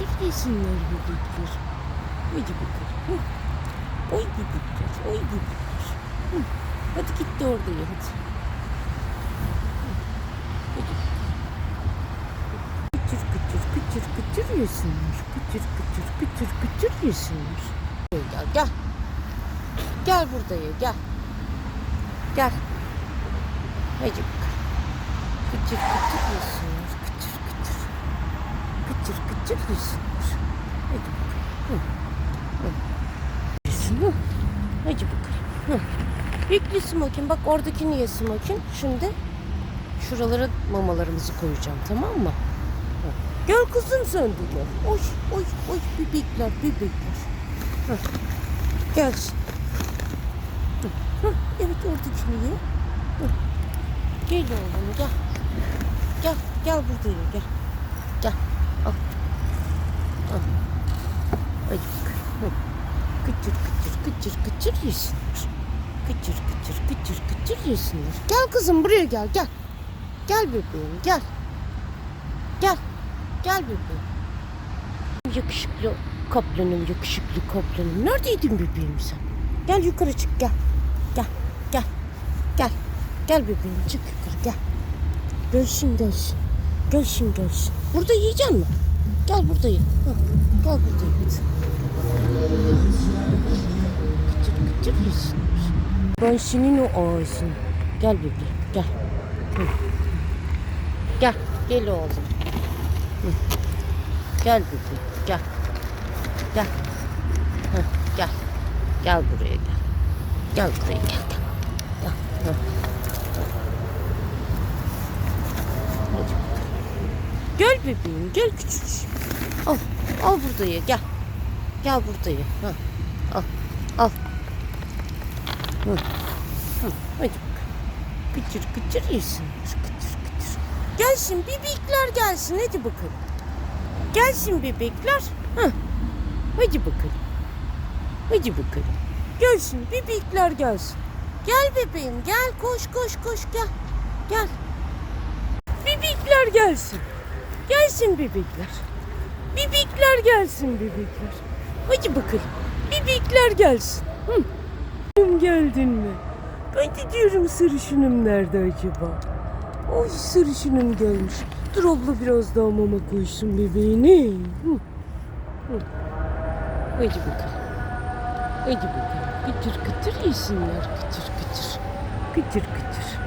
yesinler bebekler. Hadi bakalım. Hı. Oy bebekler, oy bebekler. Hı. Hadi git de orada ye hadi. Kıtır kıtır kıtır kıtır yesinler. Kıtır kıtır kıtır kıtır yesinler. Gel gel. Gel buraya gel. Gel. Hadi bakalım. Kıtır kıtır yesinler. Kıtır kıtır yesinler. Hadi bakalım. Yesin. Hadi bakalım. Hı. Bekle smokin. Bak oradakini ye smokin. Şimdi şuralara mamalarımızı koyacağım tamam mı? Hı. Gel kızım sen de gel. Oy oy oy bebekler bebekler. Gelsin. Hı. Hı. Evet oradakini ye. Hı. Gel oğlum gel. Gel gel burada ye gel. Gel. Al. Al. Hı. Kıtır kıtır kıtır kıtır yesinler. Kıtır kıtır kıtır kıtır yesinler. Gel kızım buraya gel gel. Gel bebeğim gel. Gel. Gel bebeğim. Yakışıklı kaplanım yakışıklı kaplanım. Neredeydin bebeğim sen? Gel yukarı çık gel. Gel gel. Gel. Gel bebeğim çık yukarı gel. Gelsin gelsin. Gelsin gelsin. Burada yiyeceksin mi? Gel burada ye. Hı, Gel burada ye. Kıtır kıtır yesinler. Ben senin o ağzın. Gel bebeğim gel. Hı. Gel. Gel oğlum. Hı. Gel bebeğim gel. Gel. Hı, gel. Gel buraya gel. Gel buraya gel. Gel. Gel. Hı. Hadi bakalım. Gel bebeğim gel küçük. Al. Al burada gel. Gel burada. Ha. Al. Al. Hı. Hı. Hadi bakalım. Kıtır kıtır yesin. Kıtır kıtır. Gelsin bebekler gelsin hadi bakalım. Gelsin bebekler. Hı. Hadi bakalım. Hadi bakalım. Gelsin bebekler gelsin. Gel bebeğim gel koş koş koş gel. Gel. Bebekler gelsin. Gelsin bebekler. Bebekler gelsin bebekler. Hadi bakalım. Bebekler gelsin. Hı. Geldin mi? Ben de diyorum sarışınım nerede acaba? Oy sarışınım gelmiş. Dur abla biraz daha mama koysun bebeğine. Hı. Hı. Hadi bakalım. Hadi bakalım. Kıtır kıtır yesinler. Kıtır kıtır. Kıtır kıtır.